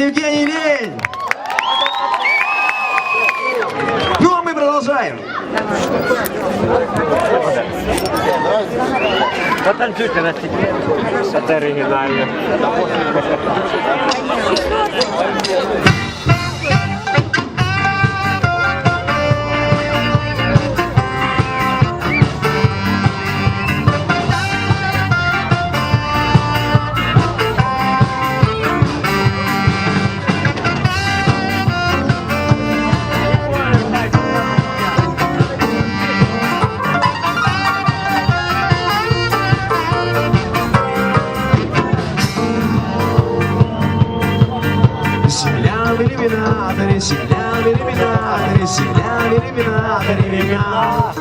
Евгений Лень! Ну, а мы продолжаем. Потанцюйте на стеклі. Це оригінально. Земля в иллюминаторе, земля в иллюминаторе, земля в иллюминаторе меня.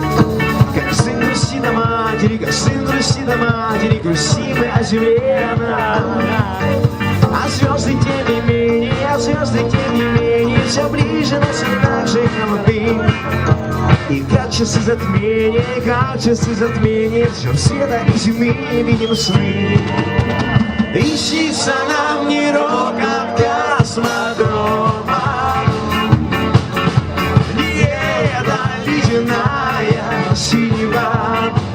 Как сын грустит о матери, как сын грустит о матери, грустим мы о земле. А звезды тем не менее, а звезды тем не менее, все ближе, но все так же холодны. И как часы затмения, и как часы затмения, все света и зимы видим сны. Ищется нам не рок космодрома Не ледяная синева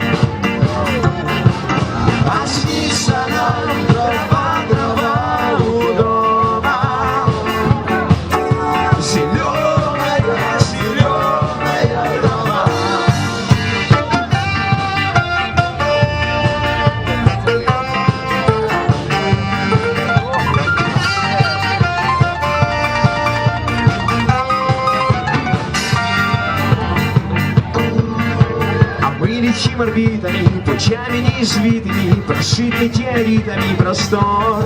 летим орбитами, путями неизвитыми, прошитыми теоритами простор.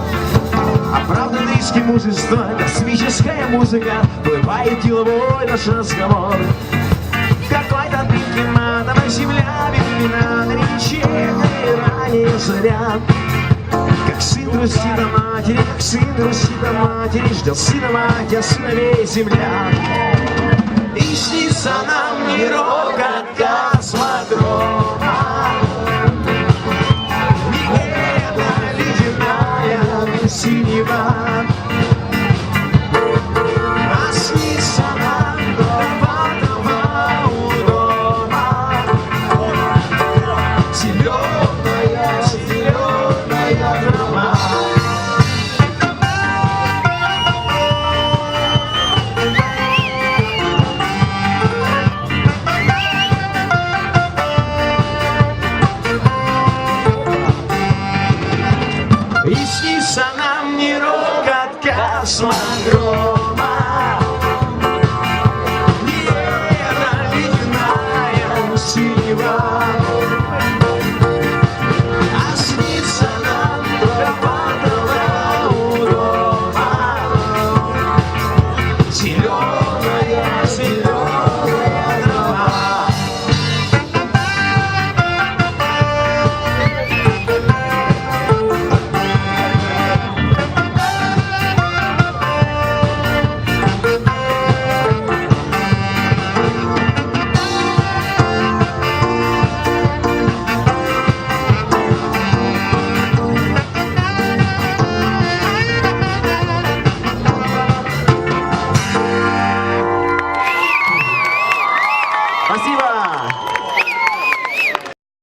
Оправданный риски мужества, космическая музыка, бывает деловой наш разговор. Какой-то тонкий матовой земля, времена на рече, ранее заря. Как сын грустит о матери, как сын грустит о матери, ждет сына мать, а сыновей земля. И снится нам не